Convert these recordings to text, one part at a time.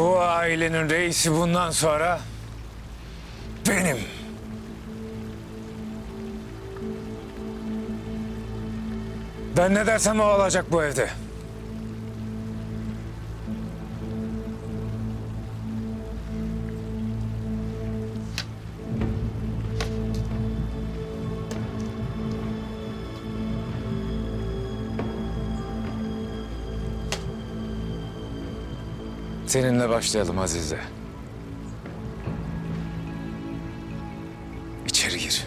Bu ailenin reisi bundan sonra benim. Ben ne dersem o olacak bu evde. Seninle başlayalım Azize. İçeri gir.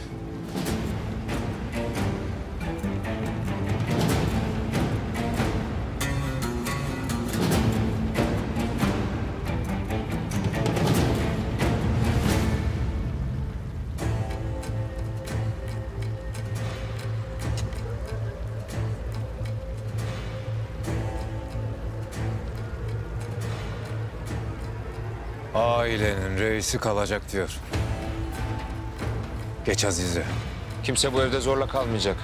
Ailenin reisi kalacak diyor. Geç Azize. Kimse bu evde zorla kalmayacak.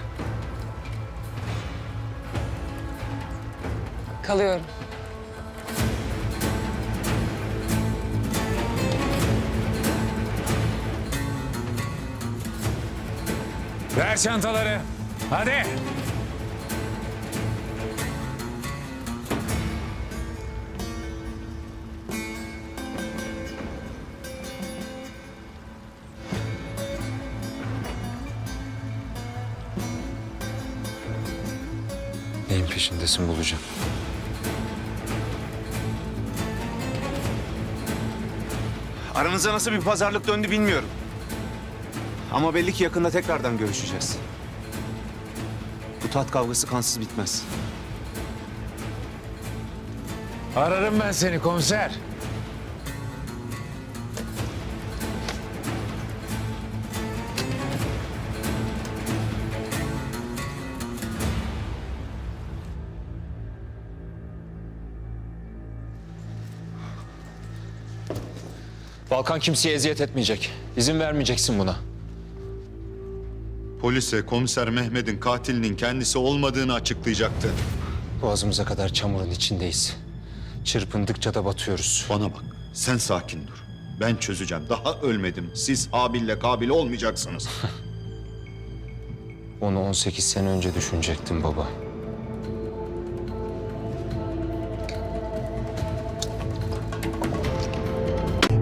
Kalıyorum. Ver çantaları. Hadi. Neyin peşindesin bulacağım. Aranızda nasıl bir pazarlık döndü bilmiyorum. Ama belli ki yakında tekrardan görüşeceğiz. Bu tat kavgası kansız bitmez. Ararım ben seni komiser. Balkan kimseye eziyet etmeyecek. İzin vermeyeceksin buna. Polise komiser Mehmet'in katilinin kendisi olmadığını açıklayacaktı. Boğazımıza kadar çamurun içindeyiz. Çırpındıkça da batıyoruz. Bana bak, sen sakin dur. Ben çözeceğim. Daha ölmedim. Siz Habil'le Kabil olmayacaksınız. Onu 18 sene önce düşünecektim baba.